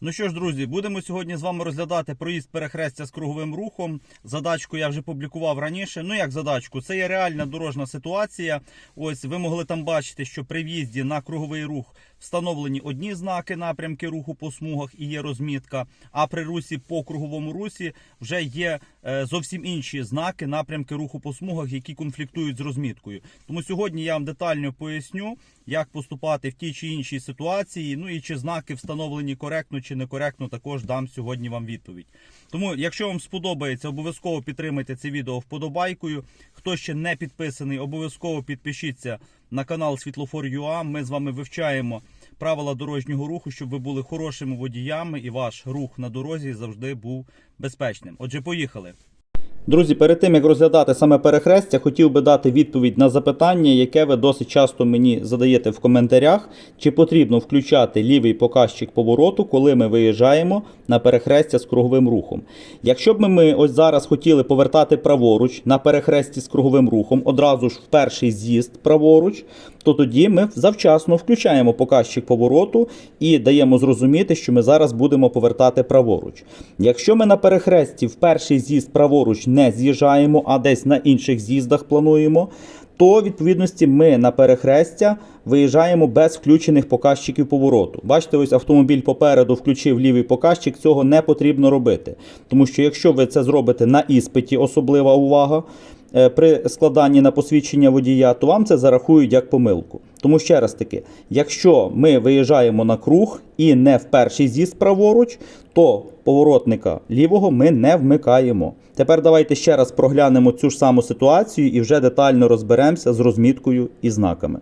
Ну що ж, друзі, будемо сьогодні з вами розглядати проїзд перехрестя з круговим рухом. Задачку я вже публікував раніше. Ну як задачку? Це є реальна дорожна ситуація. Ось ви могли там бачити, що при в'їзді на круговий рух встановлені одні знаки напрямки руху по смугах і є розмітка. А при русі по круговому русі вже є е, зовсім інші знаки напрямки руху по смугах, які конфліктують з розміткою. Тому сьогодні я вам детально поясню, як поступати в тій чи іншій ситуації. Ну і чи знаки встановлені коректно чи некоректно, також дам сьогодні вам відповідь. Тому, якщо вам сподобається, обов'язково підтримайте це відео вподобайкою. Хто ще не підписаний, обов'язково підпишіться на канал Світлофор.ua. Ми з вами вивчаємо правила дорожнього руху, щоб ви були хорошими водіями і ваш рух на дорозі завжди був безпечним. Отже, поїхали. Друзі, перед тим як розглядати саме перехрестя, хотів би дати відповідь на запитання, яке ви досить часто мені задаєте в коментарях, чи потрібно включати лівий показчик повороту, коли ми виїжджаємо на перехрестя з круговим рухом. Якщо б ми ось зараз хотіли повертати праворуч на перехресті з круговим рухом, одразу ж в перший з'їзд праворуч, то тоді ми завчасно включаємо показчик повороту і даємо зрозуміти, що ми зараз будемо повертати праворуч. Якщо ми на перехресті в перший з'їзд праворуч не з'їжджаємо, а десь на інших з'їздах плануємо, то відповідності ми на перехрестя виїжджаємо без включених показчиків повороту. Бачите, ось автомобіль попереду включив лівий показчик, цього не потрібно робити. Тому що якщо ви це зробите на іспиті, особлива увага. Е, При складанні на посвідчення водія, то вам це зарахують як помилку. Тому ще раз таки, якщо ми виїжджаємо на круг і не в перший з'їзд праворуч, то поворотника лівого ми не вмикаємо. Тепер давайте ще раз проглянемо цю ж саму ситуацію і вже детально розберемося з розміткою і знаками.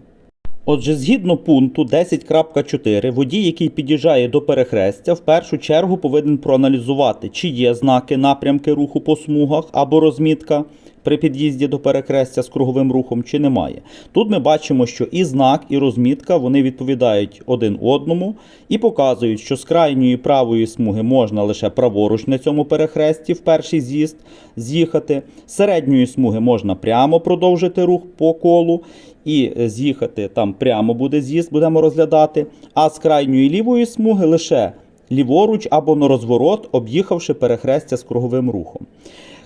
Отже, згідно пункту 10.4, водій, який під'їжджає до перехрестя, в першу чергу повинен проаналізувати, чи є знаки напрямки руху по смугах або розмітка при під'їзді до перехрестя з круговим рухом, чи немає. Тут ми бачимо, що і знак, і розмітка вони відповідають один одному і показують, що з крайньої правої смуги можна лише праворуч на цьому перехресті в перший з'їзд з'їхати. З середньої смуги можна прямо продовжити рух по колу і е, з'їхати там прямо буде з'їзд, будемо розглядати. А з крайньої лівої смуги лише ліворуч або на розворот, об'їхавши перехрестя з круговим рухом.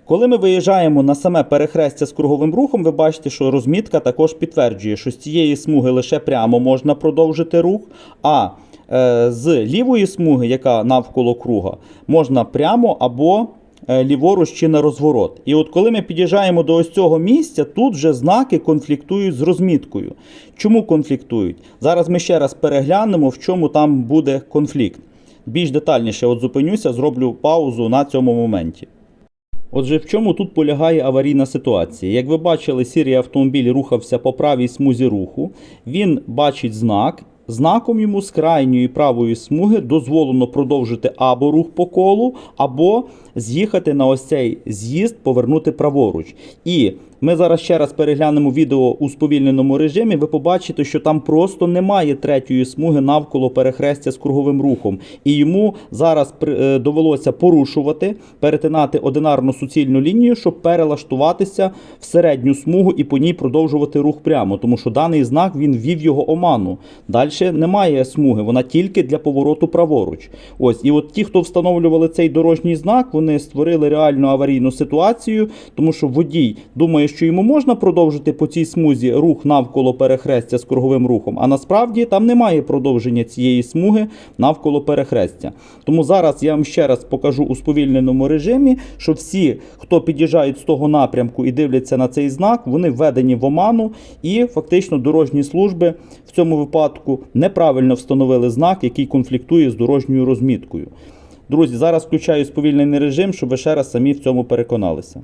Коли ми виїжджаємо на саме перехрестя з круговим рухом, ви бачите, що розмітка також підтверджує, що з цієї смуги лише прямо можна продовжити рух, а е, з лівої смуги, яка навколо круга, можна прямо або е, ліворуч чи на розворот. І от коли ми під'їжджаємо до ось цього місця, тут вже знаки конфліктують з розміткою. Чому конфліктують? Зараз ми ще раз переглянемо, в чому там буде конфлікт. Більш детальніше от зупинюся, зроблю паузу на цьому моменті. Отже, в чому тут полягає аварійна ситуація? Як ви бачили, сірий автомобіль рухався по правій смузі руху. Він бачить знак. Знаком йому з крайньої правої смуги дозволено продовжити або рух по колу, або з'їхати на ось цей з'їзд, повернути праворуч. І ми зараз ще раз переглянемо відео у сповільненому режимі. Ви побачите, що там просто немає третьої смуги навколо перехрестя з круговим рухом. І йому зараз е, довелося порушувати, перетинати одинарну суцільну лінію, щоб перелаштуватися в середню смугу і по ній продовжувати рух прямо, тому що даний знак він ввів його оману. Далі немає смуги, вона тільки для повороту праворуч. Ось, і от ті, хто встановлювали цей дорожній знак, вони створили реальну аварійну ситуацію, тому що водій думає, що йому можна продовжити по цій смузі рух навколо перехрестя з круговим рухом, а насправді там немає продовження цієї смуги навколо перехрестя. Тому зараз я вам ще раз покажу у сповільненому режимі, що всі, хто під'їжджають з того напрямку і дивляться на цей знак, вони введені в оману, і фактично дорожні служби в цьому випадку неправильно встановили знак, який конфліктує з дорожньою розміткою. Друзі, зараз включаю сповільнений режим, щоб ви ще раз самі в цьому переконалися.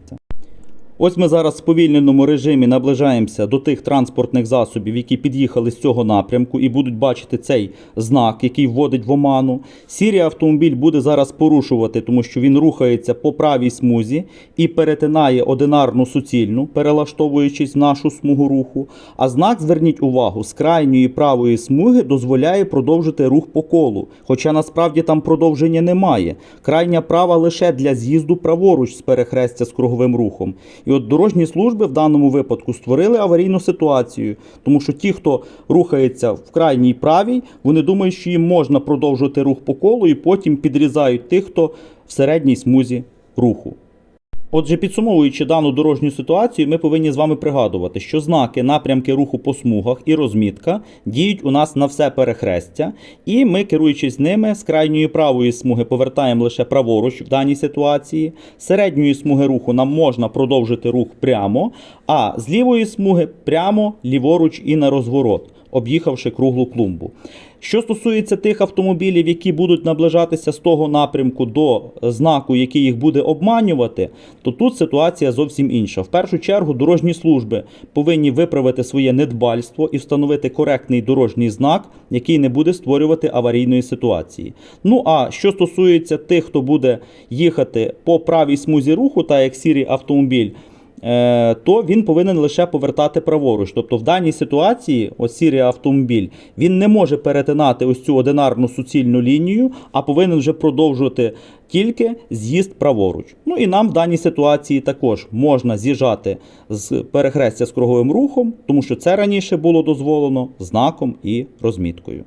Ось ми зараз в сповільненому режимі наближаємося до тих транспортних засобів, які під'їхали з цього напрямку і будуть бачити цей знак, який вводить в оману. Сірий автомобіль буде зараз порушувати, тому що він рухається по правій смузі і перетинає одинарну суцільну, перелаштовуючись в нашу смугу руху. А знак, зверніть увагу, з крайньої правої смуги дозволяє продовжити рух по колу. Хоча насправді там продовження немає. Крайня права лише для з'їзду праворуч з перехрестя з круговим рухом. І от дорожні служби в даному випадку створили аварійну ситуацію, тому що ті, хто рухається в крайній правій, вони думають, що їм можна продовжувати рух по колу, і потім підрізають тих, хто в середній смузі руху. Отже, підсумовуючи дану дорожню ситуацію, ми повинні з вами пригадувати, що знаки, напрямки руху по смугах і розмітка діють у нас на все перехрестя, і ми, керуючись ними, з крайньої правої смуги повертаємо лише праворуч в даній ситуації. З середньої смуги руху нам можна продовжити рух прямо, а з лівої смуги прямо, ліворуч і на розворот, об'їхавши круглу клумбу. Що стосується тих автомобілів, які будуть наближатися з того напрямку до знаку, який їх буде обманювати, то тут ситуація зовсім інша. В першу чергу дорожні служби повинні виправити своє недбальство і встановити коректний дорожній знак, який не буде створювати аварійної ситуації. Ну а що стосується тих, хто буде їхати по правій смузі руху, та як сірий автомобіль. Е, То він повинен лише повертати праворуч. Тобто в даній ситуації, ось сірий автомобіль, він не може перетинати ось цю одинарну суцільну лінію, а повинен вже продовжувати тільки з'їзд праворуч. Ну і нам в даній ситуації також можна з'їжджати з перехрестя з круговим рухом, тому що це раніше було дозволено знаком і розміткою.